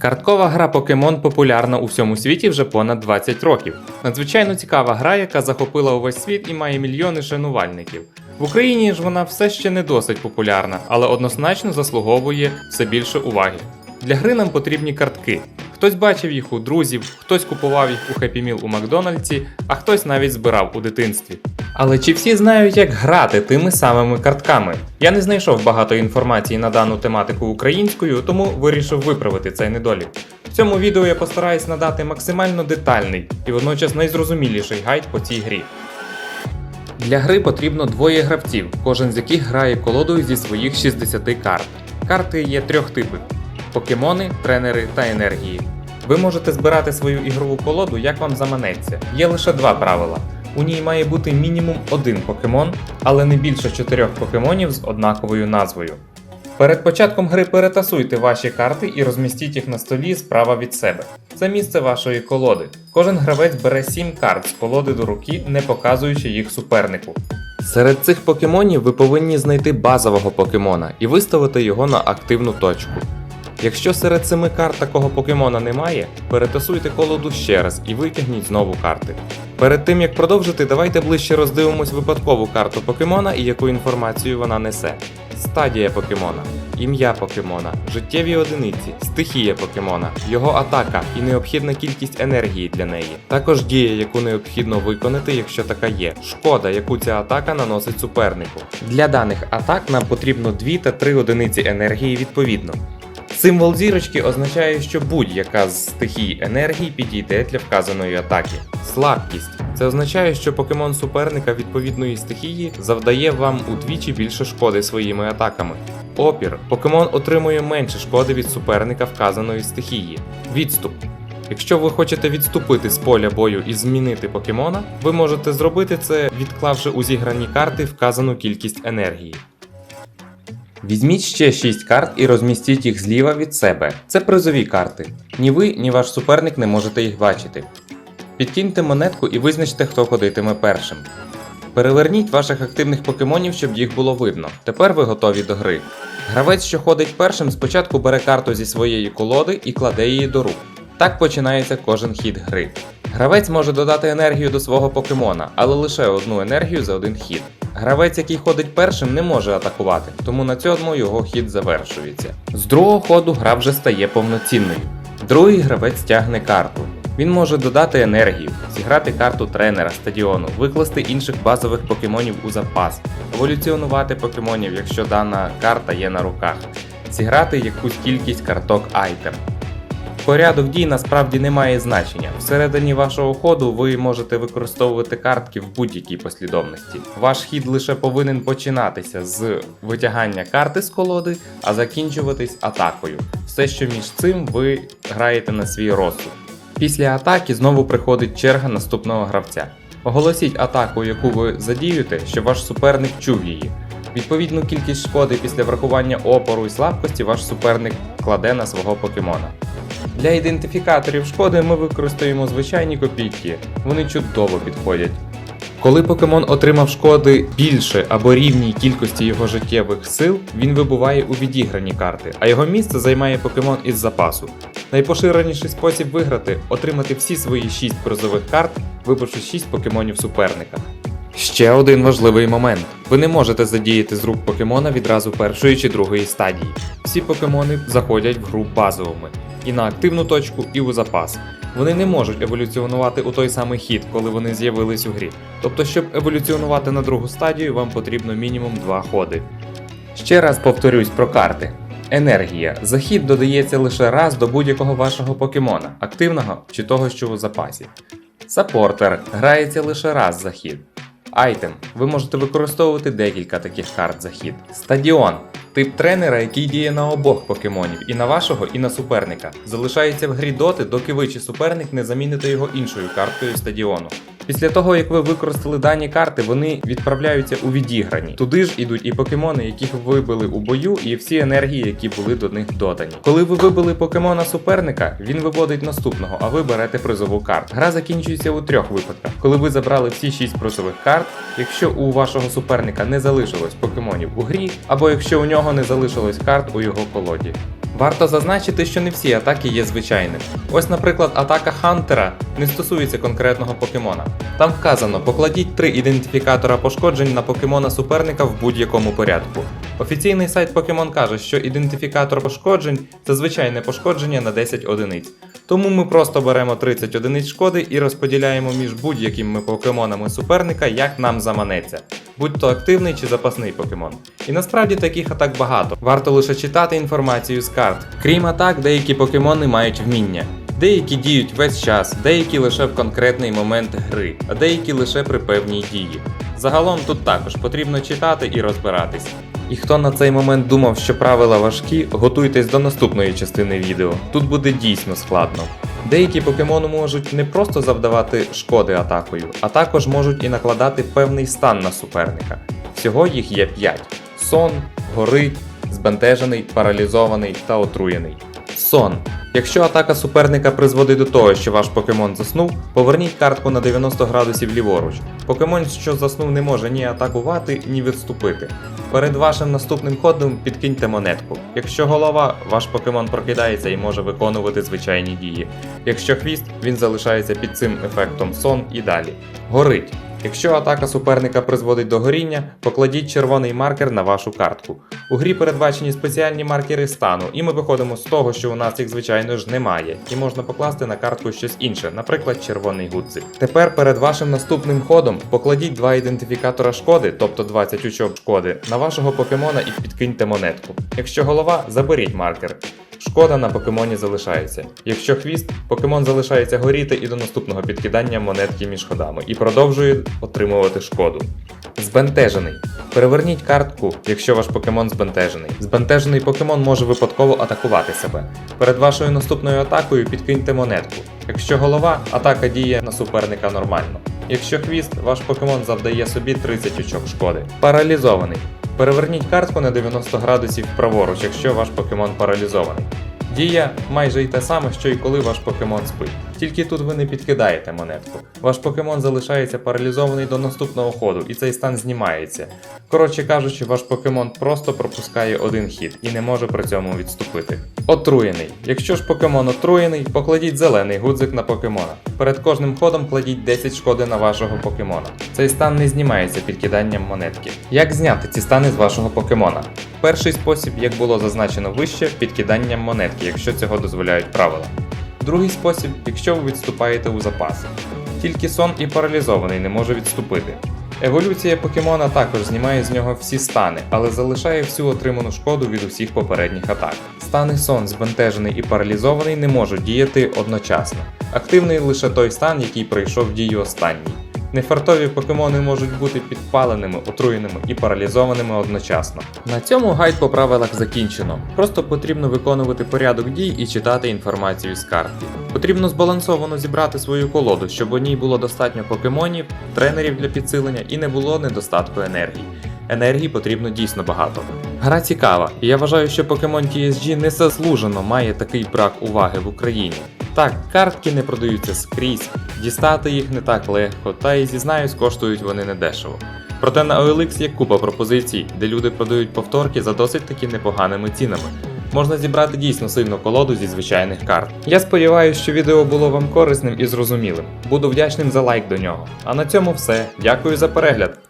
Карткова гра Покемон популярна у всьому світі вже понад 20 років. Надзвичайно цікава гра, яка захопила увесь світ і має мільйони шанувальників. В Україні ж вона все ще не досить популярна, але однозначно заслуговує все більше уваги. Для гри нам потрібні картки. Хтось бачив їх у друзів, хтось купував їх у Happy Meal у Макдональдсі, а хтось навіть збирав у дитинстві. Але чи всі знають, як грати тими самими картками? Я не знайшов багато інформації на дану тематику українською, тому вирішив виправити цей недолік. В цьому відео я постараюсь надати максимально детальний і водночас найзрозуміліший гайд по цій грі. Для гри потрібно двоє гравців, кожен з яких грає колодою зі своїх 60 карт. Карти є трьох типів: покемони, тренери та енергії. Ви можете збирати свою ігрову колоду, як вам заманеться. Є лише два правила. У ній має бути мінімум один покемон, але не більше чотирьох покемонів з однаковою назвою. Перед початком гри перетасуйте ваші карти і розмістіть їх на столі справа від себе. Це місце вашої колоди. Кожен гравець бере 7 карт з колоди до руки, не показуючи їх супернику. Серед цих покемонів ви повинні знайти базового покемона і виставити його на активну точку. Якщо серед семи карт такого покемона немає, перетасуйте колоду ще раз і витягніть знову карти. Перед тим як продовжити, давайте ближче роздивимось випадкову карту покемона і яку інформацію вона несе. Стадія покемона, ім'я покемона, життєві одиниці, стихія покемона, його атака і необхідна кількість енергії для неї. Також дія, яку необхідно виконати, якщо така є. Шкода, яку ця атака наносить супернику. Для даних атак нам потрібно 2 та 3 одиниці енергії відповідно. Символ зірочки означає, що будь-яка з стихій енергії підійде для вказаної атаки. Слабкість це означає, що покемон суперника відповідної стихії завдає вам удвічі більше шкоди своїми атаками. Опір покемон отримує менше шкоди від суперника вказаної стихії. Відступ. Якщо ви хочете відступити з поля бою і змінити покемона, ви можете зробити це, відклавши у зіграні карти вказану кількість енергії. Візьміть ще 6 карт і розмістіть їх зліва від себе. Це призові карти. Ні ви, ні ваш суперник не можете їх бачити. Підкиньте монетку і визначте, хто ходитиме першим. Переверніть ваших активних покемонів, щоб їх було видно. Тепер ви готові до гри. Гравець, що ходить першим, спочатку бере карту зі своєї колоди і кладе її до рук. Так починається кожен хід гри. Гравець може додати енергію до свого покемона, але лише одну енергію за один хід. Гравець, який ходить першим, не може атакувати, тому на цьому його хід завершується. З другого ходу гра вже стає повноцінною. Другий гравець тягне карту. Він може додати енергію, зіграти карту тренера стадіону, викласти інших базових покемонів у запас, еволюціонувати покемонів, якщо дана карта є на руках, зіграти якусь кількість карток айтем. Порядок дій насправді не має значення. Всередині вашого ходу ви можете використовувати картки в будь-якій послідовності. Ваш хід лише повинен починатися з витягання карти з колоди, а закінчуватись атакою. Все, що між цим ви граєте на свій розсуд. Після атаки знову приходить черга наступного гравця. Оголосіть атаку, яку ви задіюєте, щоб ваш суперник чув її. Відповідну кількість шкоди після врахування опору і слабкості ваш суперник кладе на свого покемона. Для ідентифікаторів шкоди ми використаємо звичайні копійки, вони чудово підходять. Коли покемон отримав шкоди більше або рівній кількості його життєвих сил, він вибуває у відіграні карти, а його місце займає покемон із запасу. Найпоширеніший спосіб виграти отримати всі свої 6 призових карт, вибивши 6 покемонів суперника. Ще один важливий момент: ви не можете задіяти з рук покемона відразу першої чи другої стадії. Всі покемони заходять в гру базовими і на активну точку, і у запас. Вони не можуть еволюціонувати у той самий хід, коли вони з'явились у грі. Тобто, щоб еволюціонувати на другу стадію, вам потрібно мінімум два ходи. Ще раз повторюсь про карти. Енергія. Захід додається лише раз до будь-якого вашого покемона, активного чи того, що у запасі. Саппортер грається лише раз за хід. Айтем. Ви можете використовувати декілька таких карт за хід. Стадіон. Тип тренера, який діє на обох покемонів, і на вашого, і на суперника. Залишається в грі доти, доки ви чи суперник не заміните його іншою карткою стадіону. Після того, як ви використали дані карти, вони відправляються у відіграні. Туди ж ідуть і покемони, яких ви вибили у бою, і всі енергії, які були до них додані. Коли ви вибили покемона суперника, він виводить наступного, а ви берете призову карту. Гра закінчується у трьох випадках. Коли ви забрали всі шість призових карт, якщо у вашого суперника не залишилось покемонів у грі, або якщо у нього не залишилось карт у його колоді. Варто зазначити, що не всі атаки є звичайними. Ось, наприклад, атака Хантера не стосується конкретного покемона. Там вказано, покладіть три ідентифікатора пошкоджень на покемона суперника в будь-якому порядку. Офіційний сайт Pokemon каже, що ідентифікатор пошкоджень це звичайне пошкодження на 10 одиниць. Тому ми просто беремо 30 одиниць шкоди і розподіляємо між будь-якими покемонами суперника, як нам заманеться, будь то активний чи запасний покемон. І насправді таких атак багато. Варто лише читати інформацію з карт. Крім атак, деякі покемони мають вміння. Деякі діють весь час, деякі лише в конкретний момент гри, а деякі лише при певній дії. Загалом тут також потрібно читати і розбиратись. І хто на цей момент думав, що правила важкі, готуйтесь до наступної частини відео. Тут буде дійсно складно. Деякі покемони можуть не просто завдавати шкоди атакою, а також можуть і накладати певний стан на суперника. Всього їх є 5: сон, горить, збентежений, паралізований та отруєний. Сон. Якщо атака суперника призводить до того, що ваш покемон заснув, поверніть картку на 90 градусів ліворуч. Покемон, що заснув, не може ні атакувати, ні відступити. Перед вашим наступним ходом підкиньте монетку. Якщо голова, ваш покемон прокидається і може виконувати звичайні дії. Якщо хвіст, він залишається під цим ефектом сон і далі. Горить. Якщо атака суперника призводить до горіння, покладіть червоний маркер на вашу картку. У грі передбачені спеціальні маркери стану, і ми виходимо з того, що у нас їх звичайно ж немає, і можна покласти на картку щось інше, наприклад, червоний гудзик. Тепер перед вашим наступним ходом покладіть два ідентифікатора шкоди, тобто 20 очок шкоди, на вашого покемона і підкиньте монетку. Якщо голова, заберіть маркер. Шкода на покемоні залишається. Якщо хвіст, покемон залишається горіти і до наступного підкидання монетки між ходами і продовжує отримувати шкоду. Збентежений. Переверніть картку, якщо ваш покемон збентежений. Збентежений покемон може випадково атакувати себе. Перед вашою наступною атакою підкиньте монетку. Якщо голова, атака діє на суперника нормально. Якщо хвіст, ваш покемон завдає собі 30 очок шкоди. Паралізований. Переверніть картку на 90 градусів праворуч, якщо ваш покемон паралізований. Дія майже й те саме, що і коли ваш покемон спить. Тільки тут ви не підкидаєте монетку. Ваш покемон залишається паралізований до наступного ходу, і цей стан знімається. Коротше кажучи, ваш покемон просто пропускає один хід і не може при цьому відступити. Отруєний. Якщо ж покемон отруєний, покладіть зелений гудзик на покемона. Перед кожним ходом кладіть 10 шкоди на вашого покемона. Цей стан не знімається підкиданням монетки. Як зняти ці стани з вашого покемона? Перший спосіб, як було зазначено вище, підкиданням монетки, якщо цього дозволяють правила. Другий спосіб, якщо ви відступаєте у запас. Тільки сон і паралізований не може відступити. Еволюція покемона також знімає з нього всі стани, але залишає всю отриману шкоду від усіх попередніх атак. Стани сон, збентежений і паралізований не можуть діяти одночасно. Активний лише той стан, який пройшов дію останній. Нефартові покемони можуть бути підпаленими, отруєними і паралізованими одночасно. На цьому гайд по правилах закінчено. Просто потрібно виконувати порядок дій і читати інформацію з картки. Потрібно збалансовано зібрати свою колоду, щоб у ній було достатньо покемонів, тренерів для підсилення і не було недостатку енергії. Енергії потрібно дійсно багато. Гра цікава, і я вважаю, що Pokemon TSG незаслужено має такий брак уваги в Україні. Так, картки не продаються скрізь, дістати їх не так легко, та й зізнаюсь, коштують вони недешево. Проте на OLX є купа пропозицій, де люди продають повторки за досить таки непоганими цінами. Можна зібрати дійсно сильну колоду зі звичайних карт. Я сподіваюся, що відео було вам корисним і зрозумілим. Буду вдячним за лайк до нього. А на цьому все. Дякую за перегляд.